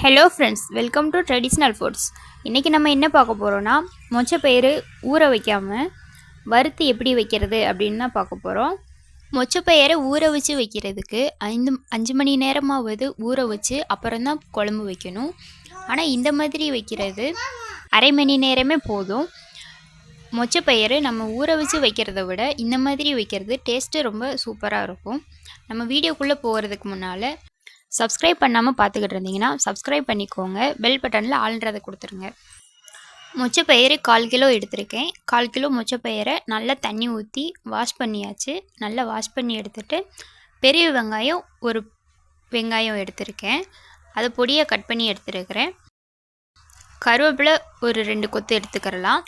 Hello friends welcome to traditional foods இன்றைக்கி நம்ம என்ன பார்க்க போகிறோன்னா மொச்சப்பயிறு ஊற வைக்காமல் வறுத்து எப்படி வைக்கிறது அப்படின்னு தான் பார்க்க போகிறோம் மொச்சப்பயிரை ஊற வச்சு வைக்கிறதுக்கு ஐந்து அஞ்சு மணி நேரமாவது ஊற வச்சு அப்புறம் தான் குழம்பு வைக்கணும். ஆனால் இந்த மாதிரி வைக்கிறது அரை மணி நேரமே போதும். மொச்சப்பயிறு நம்ம ஊற வச்சு வைக்கிறத விட இந்த மாதிரி வைக்கிறது டேஸ்ட்டு ரொம்ப சூப்பராக இருக்கும். நம்ம வீடியோக்குள்ளே போகிறதுக்கு முன்னால் சப்ஸ்கிரைப் பண்ணாமல் பார்த்துக்கிட்டு இருந்தீங்கன்னா சப்ஸ்கிரைப் பண்ணிக்கோங்க. பெல் பட்டனில் ஆள்ன்றதை கொடுத்துருங்க. மொச்சப்பயிறு கால் கிலோ எடுத்திருக்கேன். கால் கிலோ மொச்சப்பயிரை நல்லா தண்ணி ஊற்றி வாஷ் பண்ணியாச்சு. நல்லா வாஷ் பண்ணி எடுத்துட்டு பெரிய வெங்காயம் ஒரு வெங்காயம் எடுத்திருக்கேன். அதை பொடியை கட் பண்ணி எடுத்துருக்கிறேன். கருவேப்பிலை ஒரு ரெண்டு கொத்து எடுத்துக்கிறலாம்.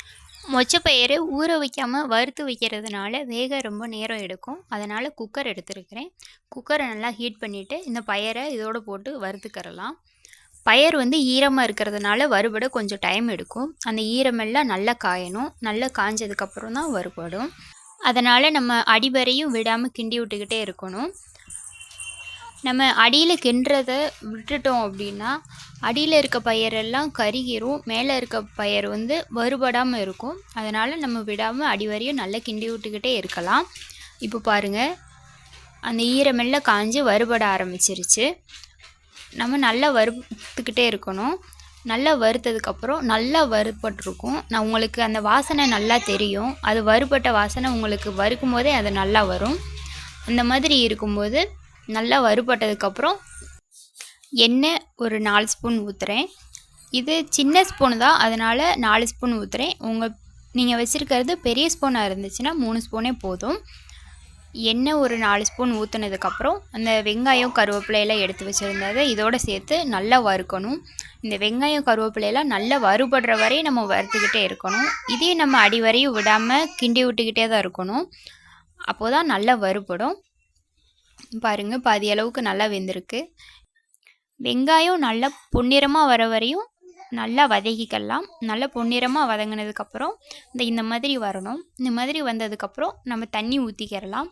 மொச்சப்பயிறு ஊற வைக்காமல் வறுத்து வைக்கிறதுனால வேக ரொம்ப நேரம் எடுக்கும். அதனால் குக்கர் எடுத்துருக்கிறேன். குக்கரை நல்லா ஹீட் பண்ணிவிட்டு இந்த பயரை இதோடு போட்டு வறுத்துக்கிறலாம். பயர் வந்து ஈரமாக இருக்கிறதுனால வறுபட கொஞ்சம் டைம் எடுக்கும். அந்த ஈரமெல்லாம் நல்லா காயணும். நல்லா காஞ்சதுக்கப்புறம் தான் வறுபடும். அதனால் நம்ம அடிவரையும் விடாமல் கிண்டி விட்டுக்கிட்டே இருக்கணும். நம்ம அடியில் கிண்டுறத விட்டுட்டோம் அப்படின்னா அடியில் இருக்க பயிரெல்லாம் கருகிரும் மேலே இருக்க பயிர் வந்து வறுபடாமல் இருக்கும். அதனால் நம்ம விடாமல் அடி வரையும் நல்லா கிண்டி விட்டுக்கிட்டே இருக்கலாம். இப்போ பாருங்கள் அந்த ஈரமெல்லாம் காஞ்சு வறுபட ஆரம்பிச்சிருச்சு. நம்ம நல்லா வறுத்துக்கிட்டே இருக்கணும். நல்லா வறுத்ததுக்கப்புறம் நல்லா வறுபட்டிருக்கும். நான் உங்களுக்கு அந்த வாசனை நல்லா தெரியும். அது வறுபட்ட வாசனை உங்களுக்கு வறுக்கும் போதே அது நல்லா வரும். அந்த மாதிரி இருக்கும்போது நல்லா வறுபட்டதுக்கப்புறம் எண்ணெய் ஒரு நாலு ஸ்பூன் ஊற்றுறேன் இது சின்ன ஸ்பூன் தான் அதனால் நாலு ஸ்பூன் ஊற்றுறேன் உங்கள் நீங்கள் வச்சுருக்கிறது பெரிய ஸ்பூனாக இருந்துச்சுன்னா மூணு ஸ்பூனே போதும். எண்ணெய் ஒரு நாலு ஸ்பூன் ஊற்றுனதுக்கப்புறம் அந்த வெங்காயம் கருவேப்பிலையெல்லாம் எடுத்து வச்சுருந்ததை இதோடு சேர்த்து நல்லா வறுக்கணும். இந்த வெங்காயம் கருவேப்பிலையெல்லாம் நல்லா வறுபடுற வரையும் நம்ம வறுத்துக்கிட்டே இருக்கணும். இதே நம்ம அடி வரையும் விடாமல் கிண்டி விட்டுக்கிட்டே தான் இருக்கணும். அப்போது தான் நல்லா வறுபடும். பாருங்கள் பாதி அளவுக்கு நல்லா வெந்திருக்கு. வெங்காயம் நல்லா பொன்னிறமாக வர வரையும் நல்லா வதக்கிக்கலாம். நல்லா பொன்னிறமாக வதங்கினதுக்கப்புறம் இந்த இந்த மாதிரி வரணும். இந்த மாதிரி வந்ததுக்கப்புறம் நம்ம தண்ணி ஊற்றிக்கிறலாம்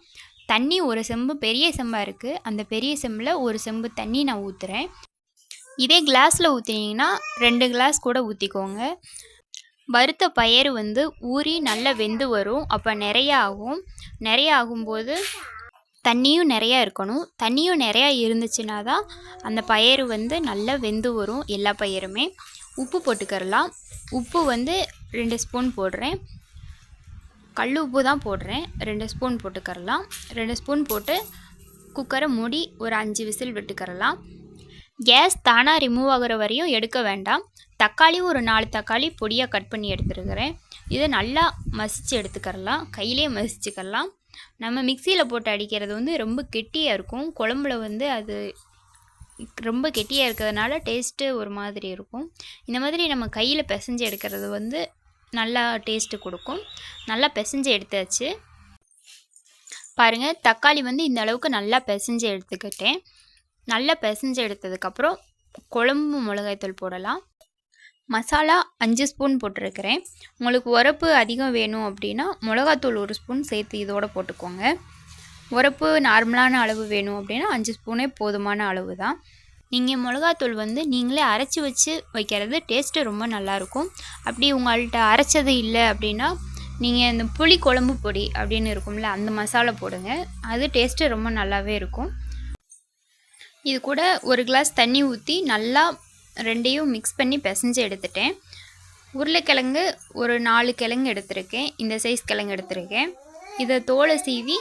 தண்ணி ஒரு செம்பு பெரிய செம்பாக இருக்குது அந்த பெரிய செம்பில் ஒரு செம்பு தண்ணி நான் ஊற்றுறேன் இதே கிளாஸில் ஊற்றினீங்கன்னா ரெண்டு கிளாஸ் கூட ஊற்றிக்கோங்க வறுத்த பயிர் வந்து ஊறி நல்லா வெந்து வரும். அப்போ நிறைய ஆகும். நிறைய ஆகும்போது தண்ணியும் நிறையா இருக்கணும். தண்ணியும் நிறையா இருந்துச்சுன்னா தான் அந்த பயிறு வந்து நல்லா வெந்து வரும் எல்லா பயிருமே. உப்பு போட்டுக்கரலாம் உப்பு வந்து ரெண்டு ஸ்பூன் போடுறேன். கல் உப்பு தான் போடுறேன். ரெண்டு ஸ்பூன் போட்டுக்கரலாம் ரெண்டு ஸ்பூன் போட்டு குக்கரை மூடி ஒரு அஞ்சு விசில் விட்டுக்கரலாம் கேஸ் தானாக ரிமூவ் ஆகிற வரையும் எடுக்க வேண்டாம். தக்காளி ஒரு நாலு தக்காளி பொடியாக கட் பண்ணி எடுத்துருக்கிறேன். இதை நல்லா மசித்து எடுத்துக்கரலாம் கையிலே மசிச்சுக்கரலாம் நம்ம மிக்சியில் போட்டு அடிக்கிறது வந்து ரொம்ப கெட்டியாக இருக்கும். குழம்புல வந்து அது ரொம்ப கெட்டியாக இருக்கிறதுனால டேஸ்ட்டு ஒரு மாதிரி இருக்கும். இந்த மாதிரி நம்ம கையில் பிசைஞ்சு எடுக்கிறது வந்து நல்லா டேஸ்ட்டு கொடுக்கும். நல்லா பிசைஞ்சு எடுத்தாச்சு. பாருங்கள் தக்காளி வந்து இந்த அளவுக்கு நல்லா பிசைஞ்சு எடுத்துக்கிட்டேன். நல்லா பிசைஞ்சு எடுத்ததுக்கப்புறம் குழம்பு மிளகாய்த்தூள் போடலாம். மசாலா அஞ்சு ஸ்பூன் போட்டிருக்கிறேன். உங்களுக்கு உரப்பு அதிகம் வேணும் அப்படின்னா மிளகாத்தூள் ஒரு ஸ்பூன் சேர்த்து இதோடு போட்டுக்கோங்க. உரப்பு நார்மலான அளவு வேணும் அப்படின்னா அஞ்சு ஸ்பூனே போதுமான அளவு தான். நீங்கள் மிளகாத்தூள் வந்து நீங்களே அரைச்சி வச்சு வைக்கிறது டேஸ்ட்டு ரொம்ப நல்லாயிருக்கும் அப்படி உங்கள்கிட்ட அரைச்சது இல்லை அப்படின்னா நீங்கள் இந்த புளி குழம்பு பொடி அப்படின்னு இருக்கும்ல அந்த மசாலா போடுங்க. அது டேஸ்ட்டு ரொம்ப நல்லாவே இருக்கும். இது கூட ஒரு கிளாஸ் தண்ணி ஊற்றி நல்லா ரெண்டையும் மிக்ஸ் பண்ணி பிசைஞ்சு எடுத்துட்டேன். உருளைக்கிழங்கு ஒரு நாலு கிழங்கு எடுத்திருக்கேன். இந்த சைஸ் கிழங்கு எடுத்திருக்கேன். இதை தோலை சீவி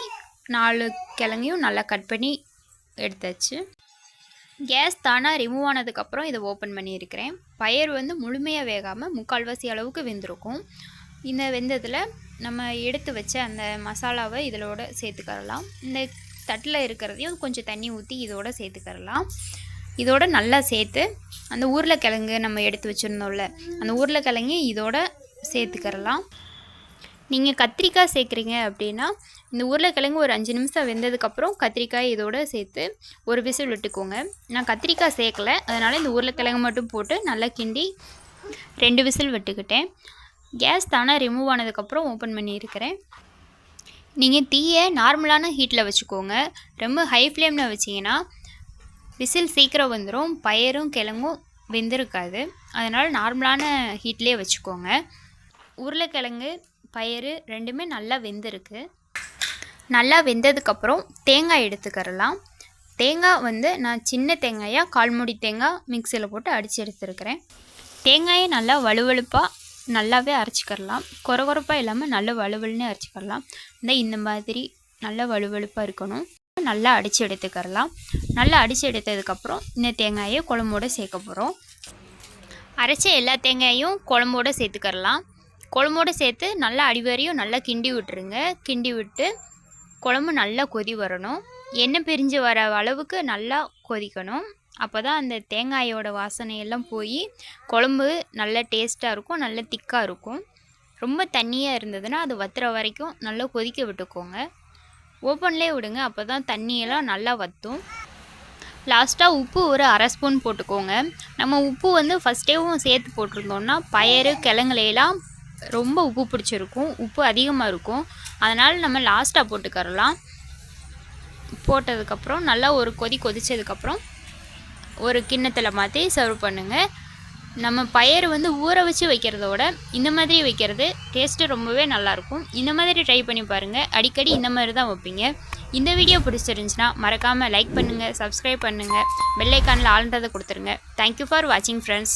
நாலு கிழங்கையும் நல்லா கட் பண்ணி எடுத்தாச்சு. கேஸ் தானாக ரிமூவ் ஆனதுக்கப்புறம் இதை ஓப்பன் பண்ணியிருக்கிறேன் பயிர் வந்து முழுமையாக வேகாமல் முக்கால்வாசி அளவுக்கு வெந்திருக்கும். இந்த வெந்ததில் நம்ம எடுத்து வச்ச அந்த மசாலாவை இதோட சேர்த்துக்கரலாம். இந்த தட்டில் இருக்கிறதையும் கொஞ்சம் தண்ணி ஊற்றி இதோட சேர்த்துக்கரலாம். இதோட நல்லா சேர்த்து அந்த உருளைக்கிழங்கு நம்ம எடுத்து வச்சுருந்தோம்ல அந்த உருளைக்கிழங்கு இதோட சேர்த்துக்கிறலாம். நீங்கள் கத்திரிக்காய் சேர்க்குறீங்க அப்படின்னா இந்த உருளைக்கிழங்கு ஒரு அஞ்சு நிமிஷம் வெந்ததுக்கப்புறம் கத்திரிக்காய் இதோட சேர்த்து ஒரு விசில் விட்டுக்கோங்க. நான் கத்திரிக்காய் சேர்க்கல அதனால் இந்த உருளைக்கிழங்கு மட்டும் போட்டு நல்லா கிண்டி ரெண்டு விசில் விட்டுக்கிட்டேன். கேஸ் தானாக ரிமூவ் ஆனதுக்கப்புறம் ஓப்பன் பண்ணியிருக்கிறேன் நீங்கள் தீயை நார்மலான ஹீட்டில் வச்சுக்கோங்க. ரொம்ப ஹை ஃப்ளேமில் வச்சிங்கன்னா விசில் சீக்கிரம் வந்துடும் பயரும் கிழங்கும் வெந்திருக்காது. அதனால் நார்மலான ஹீட்லேயே வச்சுக்கோங்க. உருளைக்கிழங்கு பயிறு ரெண்டுமே நல்லா வெந்திருக்கு. நல்லா வெந்ததுக்கப்புறம் தேங்காய் எடுத்துக்கிறலாம் தேங்காய் வந்து நான் சின்ன தேங்காயாக கால்முடி தேங்காய் மிக்சியில் போட்டு அடித்து எடுத்துருக்கிறேன். தேங்காயை நல்லா வலுவழுப்பாக நல்லாவே அரைச்சிக்கிறலாம் குறகுறப்பாக இல்லாமல் நல்ல வலுவலுன்னு அரைச்சிக்கிறலாம் இந்த இந்த மாதிரி நல்லா வலுவழுப்பாக இருக்கணும். நல்லா அடித்து எடுத்துக்கிறலாம். நல்லா அடித்து எடுத்ததுக்கப்புறம் இந்த தேங்காயை குழம்போடு சேர்க்க போகிறோம் அரைச்ச எல்லா தேங்காயும் குழம்போடு சேர்த்துக்கிறலாம். குழம்போடு சேர்த்து நல்லா அடிவரையும் நல்லா கிண்டி விட்டுருங்க. கிண்டி விட்டு குழம்பு நல்லா கொதி வரணும். எண்ணெய் பிரிஞ்சு வர அளவுக்கு நல்லா கொதிக்கணும். அப்போ தான் அந்த தேங்காயோட வாசனையெல்லாம் போய் குழம்பு நல்ல டேஸ்ட்டாக இருக்கும் நல்ல திக்காக இருக்கும். ரொம்ப தண்ணியாக இருந்ததுன்னா அது வத்துற வரைக்கும் நல்லா கொதிக்க விட்டுக்கோங்க. ஓப்பன்லேயே விடுங்க. அப்போ தான் தண்ணியெல்லாம் நல்லா வற்றும் லாஸ்ட்டாக உப்பு ஒரு அரை ஸ்பூன் போட்டுக்கோங்க. நம்ம உப்பு வந்து ஃபஸ்ட்டேவும் சேர்த்து போட்டிருந்தோம்னா பயறு கிழங்குலையெல்லாம் ரொம்ப உப்பு பிடிச்சிருக்கும். உப்பு அதிகமாக இருக்கும். அதனால் நம்ம லாஸ்ட்டாக போட்டுக்கரலாம். போட்டதுக்கப்புறம் நல்லா ஒரு கொதி கொதிச்சதுக்கப்புறம் ஒரு கிண்ணத்தில் மாற்றி சர்வ் பண்ணுங்கள் நம்ம பயிர் வந்து ஊற வச்சு வைக்கிறதோட இந்த மாதிரி வைக்கிறது டேஸ்ட்டு ரொம்பவே நல்லாயிருக்கும். இந்த மாதிரி ட்ரை பண்ணி பாருங்கள் அடிக்கடி இந்த மாதிரி தான் வைப்பீங்க. இந்த வீடியோ பிடிச்சிருந்துச்சுன்னா மறக்காமல் லைக் பண்ணுங்கள் சப்ஸ்கிரைப் பண்ணுங்கள் பெல்லைக்கானில் ஆழ்ன்றதை கொடுத்துருங்க. தேங்க்யூ ஃபார் வாட்சிங் ஃப்ரெண்ட்ஸ்